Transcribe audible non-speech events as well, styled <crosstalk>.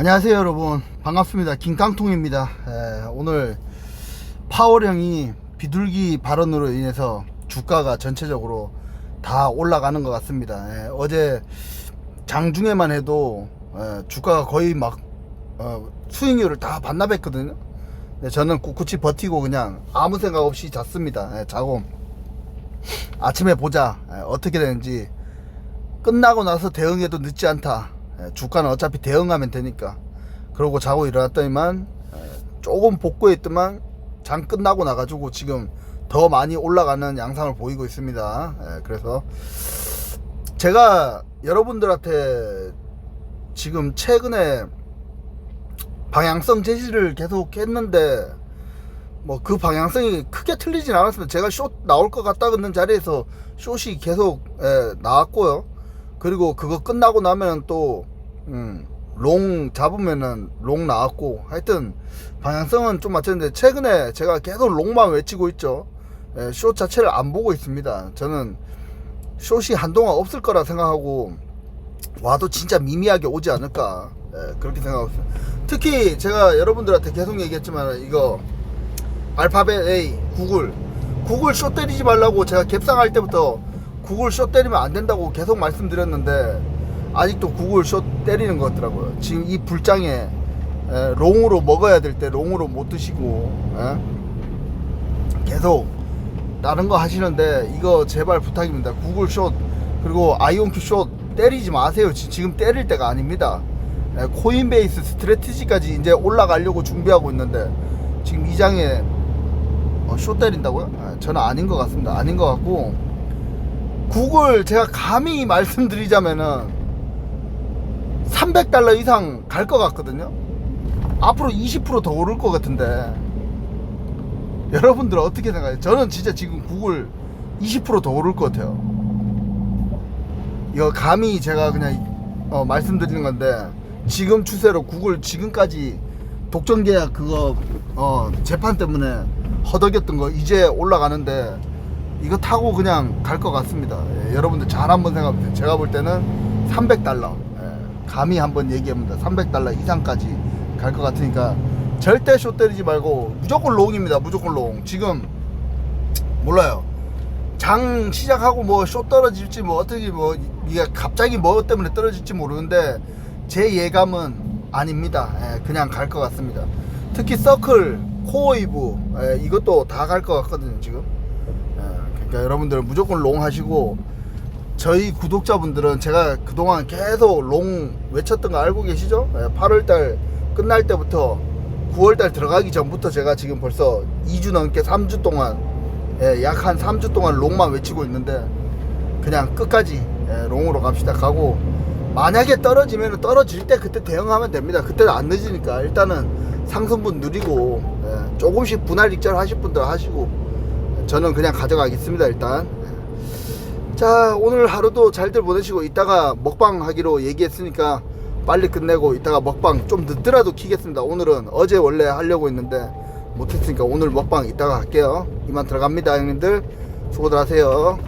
안녕하세요 여러분. 반갑습니다. 김깡통입니다. 에, 오늘 파월형이 비둘기 발언으로 인해서 주가가 전체적으로 다 올라가는 것 같습니다. 에, 어제 장중에만 해도 에, 주가가 거의 막 어, 수익률을 다 반납했거든요. 근데 저는 꿋꿋이 버티고 그냥 아무 생각 없이 잤습니다. 에, 자고 아침에 보자. 에, 어떻게 되는지 끝나고 나서 대응해도 늦지 않다. 예, 주가는 어차피 대응하면 되니까. 그러고 자고 일어났더니만 예, 조금 복구해 있더만 장 끝나고 나가지고 지금 더 많이 올라가는 양상을 보이고 있습니다. 예, 그래서 제가 여러분들한테 지금 최근에 방향성 제시를 계속 했는데 뭐 그 방향성이 크게 틀리진 않았습니다. 제가 숏 나올 것 같다 그는 자리에서 숏이 계속 예, 나왔고요. 그리고 그거 끝나고 나면 또, 음, 롱 잡으면은 롱 나왔고, 하여튼, 방향성은 좀 맞췄는데, 최근에 제가 계속 롱만 외치고 있죠. 예, 숏 자체를 안 보고 있습니다. 저는 숏이 한동안 없을 거라 생각하고, 와도 진짜 미미하게 오지 않을까. 예, 그렇게 생각하고 있어요. 특히 제가 여러분들한테 계속 얘기했지만, 이거, 알파벳 A, 구글. 구글 숏 때리지 말라고 제가 갭상할 때부터 구글 숏 때리면 안 된다고 계속 말씀드렸는데 아직도 구글 숏 때리는 것 같더라고요. 지금 이 불장에 에, 롱으로 먹어야 될 때 롱으로 못 드시고 에? 계속 다른 거 하시는데 이거 제발 부탁입니다. 구글 숏 그리고 아이온큐 숏 때리지 마세요. 지- 지금 때릴 때가 아닙니다. 에, 코인베이스 스트레티지까지 이제 올라가려고 준비하고 있는데 지금 이 장에 어, 숏 때린다고요? 아, 저는 아닌 것 같습니다. 아닌 것 같고 구글 제가 감히 <laughs> 말씀드리자면은 300달러 이상 갈 것 같거든요. 앞으로 20%더 오를 것 같은데 여러분들 은 어떻게 생각해요? 저는 진짜 지금 구글 20%더 오를 것 같아요. 이거 감히 제가 그냥 어, 말씀드리는 건데 지금 추세로 구글 지금까지 독점 계약 그거 어, 재판 때문에 허덕였던 거 이제 올라가는데 이거 타고 그냥 갈 것 같습니다. 예, 여러분들 잘 한번 생각해 보세요. 제가 볼 때는 300달러. 예, 감히 한번 얘기합니다. 300달러 이상까지 갈 것 같으니까 절대 쇼 때리지 말고 무조건 롱입니다. 무조건 롱. 지금 몰라요. 장 시작하고 뭐 쇼 떨어질지 뭐 어떻게 뭐 이게 갑자기 뭐 때문에 떨어질지 모르는데 제 예감은 아닙니다. 예, 그냥 갈 것 같습니다. 특히 서클, 코어이브 예, 이것도 다 갈 것 같거든요 지금. 예, 그러니까 여러분들 무조건 롱 하시고 저희 구독자분들은 제가 그동안 계속 롱 외쳤던 거 알고 계시죠? 8월달 끝날 때부터 9월달 들어가기 전부터 제가 지금 벌써 2주 넘게 3주 동안 예, 약한 3주 동안 롱만 외치고 있는데 그냥 끝까지 예, 롱으로 갑시다. 가고 만약에 떨어지면 떨어질 때 그때 대응하면 됩니다. 그때는 안 늦으니까. 일단은 상승분 누리고 예, 조금씩 분할 익절 하실 분들 하시고 저는 그냥 가져가겠습니다 일단 자 오늘 하루도 잘들 보내시고 이따가 먹방 하기로 얘기했으니까 빨리 끝내고 이따가 먹방 좀 늦더라도 키겠습니다. 오늘은 어제 원래 하려고 했는데 못했으니까 오늘 먹방 이따가 할게요. 이만 들어갑니다 형님들. 수고들 하세요